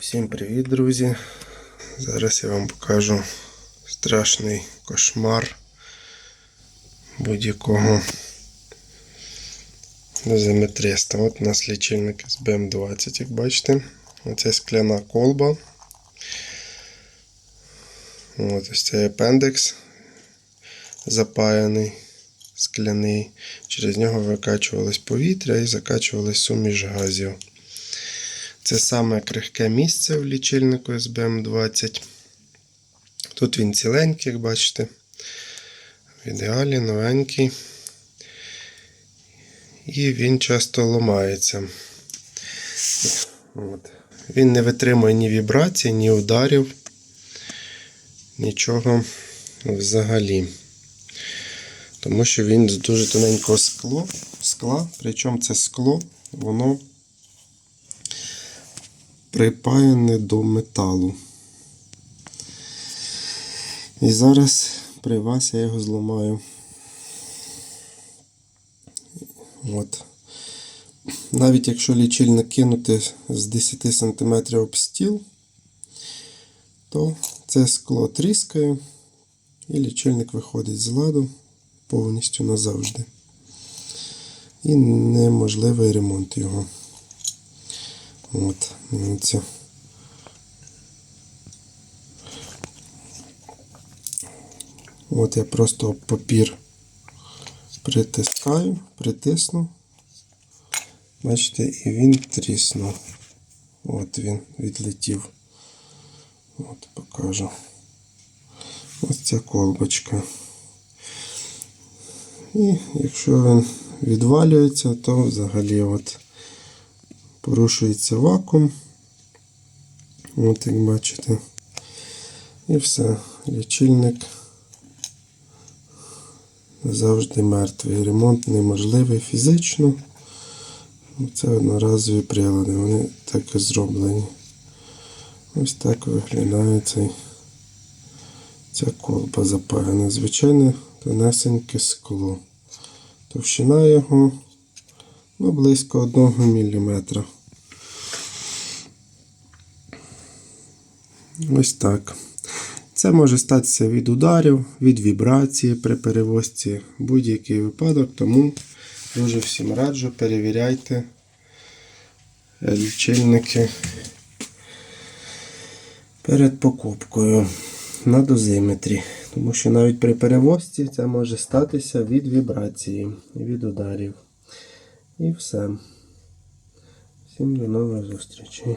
Всім привіт, друзі! Зараз я вам покажу страшний кошмар будь-якого дозиметриста. От у нас лічильник з БМ20, як бачите. Оце скляна колба. От ось цей апендекс запаяний, скляний. Через нього викачувалось повітря і закачувалась суміш газів. Це саме крихке місце в лічильнику SBM20. Тут він ціленький, як бачите. В ідеалі новенький. І він часто ламається. От. Він не витримує ні вібрацій, ні ударів, нічого взагалі. Тому що він з дуже тоненького скло, скла, причому це скло, воно припаяне до металу. І зараз при вас я його зламаю. От. Навіть якщо лічильник кинути з 10 см об стіл, то це скло тріскає і лічильник виходить з ладу повністю назавжди. І неможливий ремонт його. От, дивіться. От я просто папір притискаю, притисну. Бачите, і він тріснув. От він відлетів. От покажу. Ось ця колбочка. І якщо він відвалюється, то взагалі от порушується вакуум. От як бачите. І все. Лічильник завжди мертвий. Ремонт неможливий фізично. Це одноразові прилади, вони так і зроблені. Ось так виглядає цей, ця колба запаяна. Звичайне тонесеньке скло. Товщина його ну, близько 1 мм. Ось так. Це може статися від ударів, від вібрації при перевозці будь-який випадок, тому дуже всім раджу, перевіряйте лічильники перед покупкою на дозиметрі. Тому що навіть при перевозці це може статися від вібрації, від ударів. І все. Всім до нових зустрічей.